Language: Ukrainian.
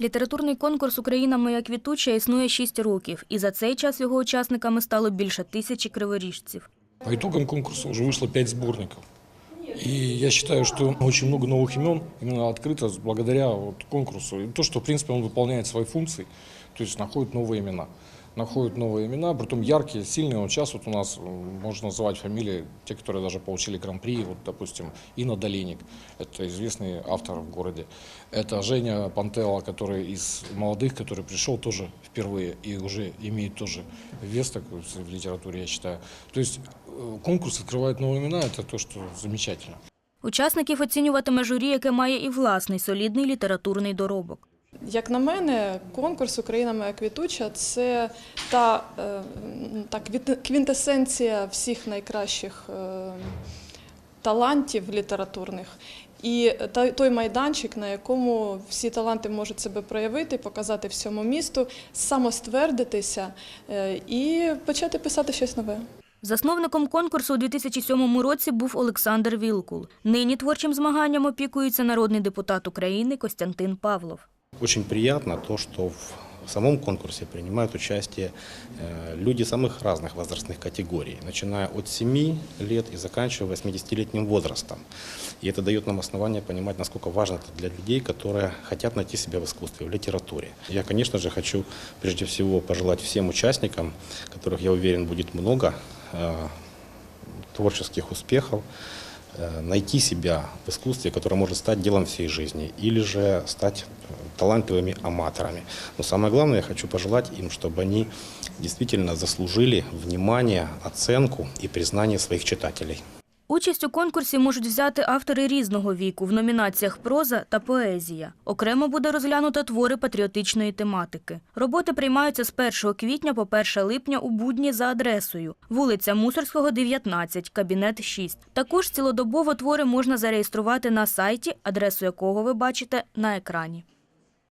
Літературний конкурс Україна моя квітуча існує 6 років, і за цей час його учасниками стало більше тисячі криворіжців. По итогам конкурса уже вышло пять сборников. И я считаю, что очень много новых имен именно открыто благодаря вот конкурсу. И то, что, в принципе, он выполняет свои функции, то есть находит новые имена. Находит новые имена, притом яркие, сильные. Вот сейчас вот у нас м, можно называть фамилии, те, которые даже получили гран-при. Вот, допустим, Инна Долиник, это известный автор в городе. Это Женя Пантелла, который из молодых, который пришел тоже впервые и уже имеет тоже вес такой в литературе, я считаю. То есть э, конкурс открывает новые имена, это то, что замечательно. Учасників оцінюватиме журі, яке має і власний солідний літературний доробок. Як на мене, конкурс Україна моя квітуча це та, е, та квінтесенція всіх найкращих е, талантів літературних. І той майданчик, на якому всі таланти можуть себе проявити, показати всьому місту, самоствердитися е, і почати писати щось нове. Засновником конкурсу у 2007 році був Олександр Вілкул. Нині творчим змаганням опікується народний депутат України Костянтин Павлов. Очень приятно то, что в самом конкурсе принимают участие э, люди самых разных возрастных категорий, начиная от 7 лет и заканчивая 80-летним возрастом. И это дает нам основание понимать, насколько важно это для людей, которые хотят найти себя в искусстве, в литературе. Я, конечно же, хочу прежде всего пожелать всем участникам, которых, я уверен, будет много, э, творческих успехов, э, найти себя в искусстве, которое может стать делом всей жизни, или же стать талантливыми аматорами. Но самое главное, я хочу пожелать им, чтобы они действительно заслужили внимание, оценку и признание своих читателей. Участь у конкурсі можуть взяти автори різного віку в номінаціях проза та поезія. Окремо буде розглянуто твори патріотичної тематики. Роботи приймаються з 1 квітня по 1 липня у будні за адресою вулиця Мусорського, 19, кабінет 6. Також цілодобово твори можна зареєструвати на сайті, адресу якого ви бачите на екрані.